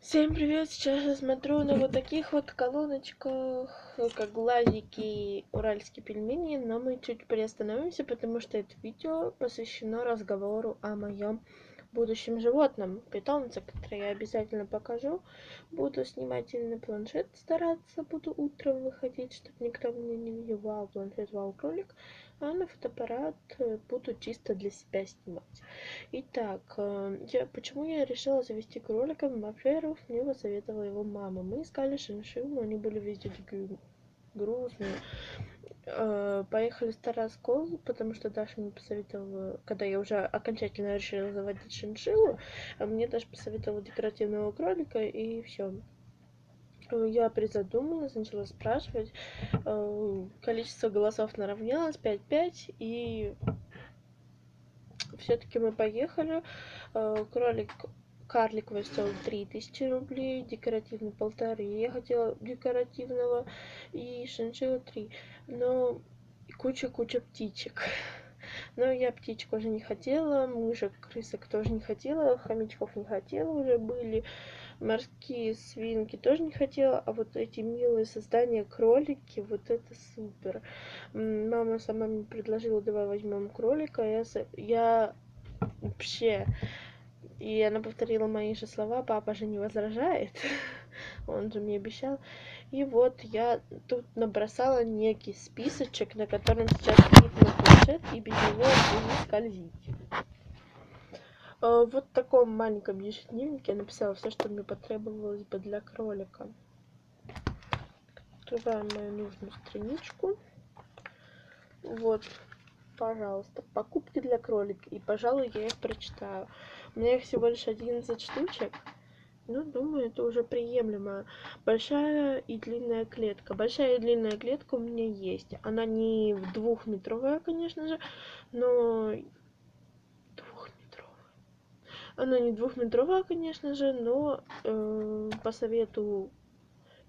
Всем привет! Сейчас я смотрю на вот таких вот колоночках, как глазики уральские пельмени, но мы чуть приостановимся, потому что это видео посвящено разговору о моем будущем животном, питомце, которое я обязательно покажу. Буду снимать на планшет, стараться буду утром выходить, чтобы никто меня не видел. Планшет, вау, кролик а на фотоаппарат э, буду чисто для себя снимать. Итак, э, я, почему я решила завести кролика? Во-первых, мне посоветовала его мама. Мы искали шиншиллу, они были везде такие грустные. Э, поехали в Старый Оскол, потому что Даша мне посоветовала, когда я уже окончательно решила заводить шиншиллу, мне даже посоветовала декоративного кролика, и все я призадумалась, начала спрашивать. Э, количество голосов наравнялось 5-5, и все-таки мы поехали. Кролик карликовый стоил 3000 рублей, декоративный полторы. Я хотела декоративного и шиншилла 3. Но куча-куча птичек. Но я птичек уже не хотела, мышек, крысок тоже не хотела, хомячков не хотела, уже были морские свинки тоже не хотела, а вот эти милые создания, кролики, вот это супер. Мама сама мне предложила, давай возьмем кролика, я, я вообще... И она повторила мои же слова, папа же не возражает, он же мне обещал. И вот я тут набросала некий списочек, на котором сейчас мой планшет, и без него не скользить. Э, вот в таком маленьком ежедневнике я написала все, что мне потребовалось бы для кролика. Открываем мою нужную страничку. Вот, пожалуйста, покупки для кролика. И, пожалуй, я их прочитаю. У меня их всего лишь 11 штучек. Ну, думаю, это уже приемлемо. Большая и длинная клетка. Большая и длинная клетка у меня есть. Она не двухметровая, конечно же, но она не двухметровая, конечно же, но э, по совету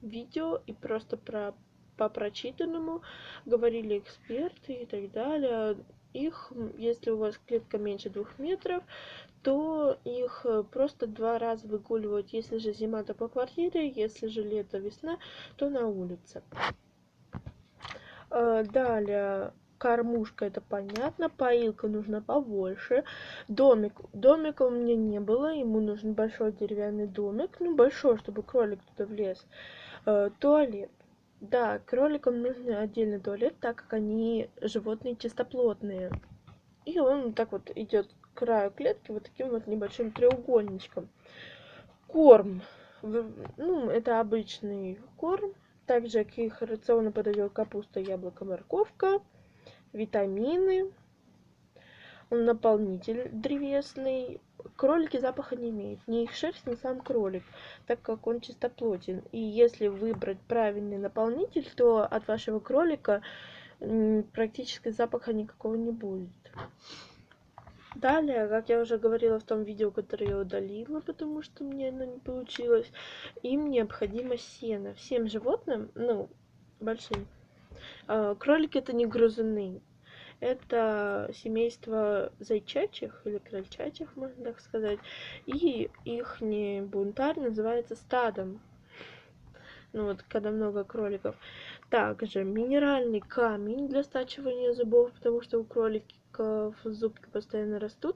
видео и просто про по прочитанному говорили эксперты и так далее. Их, если у вас клетка меньше двух метров, то их просто два раза выгуливают. Если же зима, то по квартире, если же лето, весна, то на улице. Э, далее. Кормушка это понятно. Поилка нужна побольше. Домик. Домика у меня не было. Ему нужен большой деревянный домик. Ну большой чтобы кролик туда влез. Э, туалет да кроликам нужен отдельный туалет так как они животные чистоплотные. И он так вот идет к краю клетки вот таким вот небольшим треугольничком. Корм. Ну это обычный корм. Также к их рациону подойдет капуста яблоко морковка витамины, наполнитель древесный. Кролики запаха не имеют, ни их шерсть, ни сам кролик, так как он чистоплотен. И если выбрать правильный наполнитель, то от вашего кролика практически запаха никакого не будет. Далее, как я уже говорила в том видео, которое я удалила, потому что мне оно не получилось, им необходимо сено. Всем животным, ну, большим, а, кролики это не грызуны. Это семейство зайчачих или крольчачих, можно так сказать. И их бунтарь называется стадом. Ну вот, когда много кроликов. Также минеральный камень для стачивания зубов, потому что у кроликов зубки постоянно растут.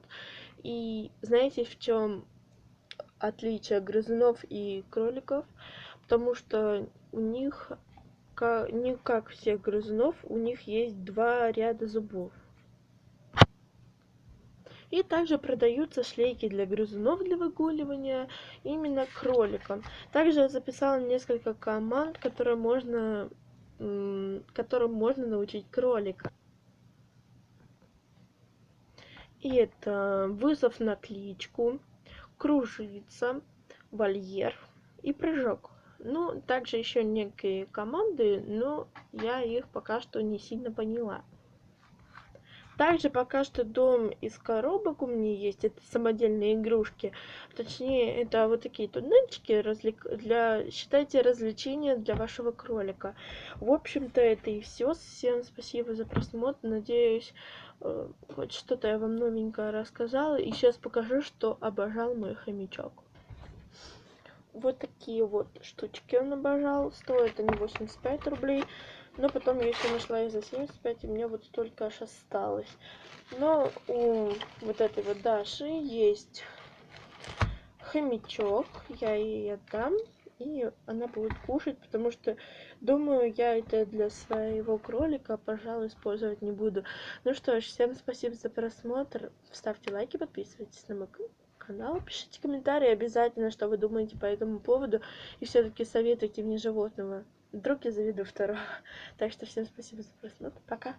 И знаете, в чем отличие грызунов и кроликов? Потому что у них не как всех грызунов, у них есть два ряда зубов. И также продаются шлейки для грызунов для выгуливания именно кроликам. Также я записала несколько команд, которые можно, которым можно научить кролика. И это вызов на кличку, кружиться, вольер и прыжок. Ну, также еще некие команды, но я их пока что не сильно поняла. также пока что дом из коробок у меня есть это самодельные игрушки. Точнее это вот такие туннельчики развлек для считайте развлечения для вашего кролика. В общем-то это и все всем спасибо за просмотр. Надеюсь э, хоть что-то я вам новенькое рассказала. И сейчас покажу что обожал мой хомячок вот такие вот штучки он обожал. Стоят они 85 рублей. Но потом я еще нашла их за 75 и мне вот столько аж осталось. Но у вот этой вот даши есть хомячок. Я ей отдам и она будет кушать потому что думаю я это для своего кролика пожалуй использовать не буду. Ну что ж всем спасибо за просмотр. Ставьте лайки подписывайтесь на мой канал пишите комментарии обязательно что вы думаете по этому поводу. И все-таки советуйте мне животного. Вдруг я заведу второго. Так что всем спасибо за просмотр. Пока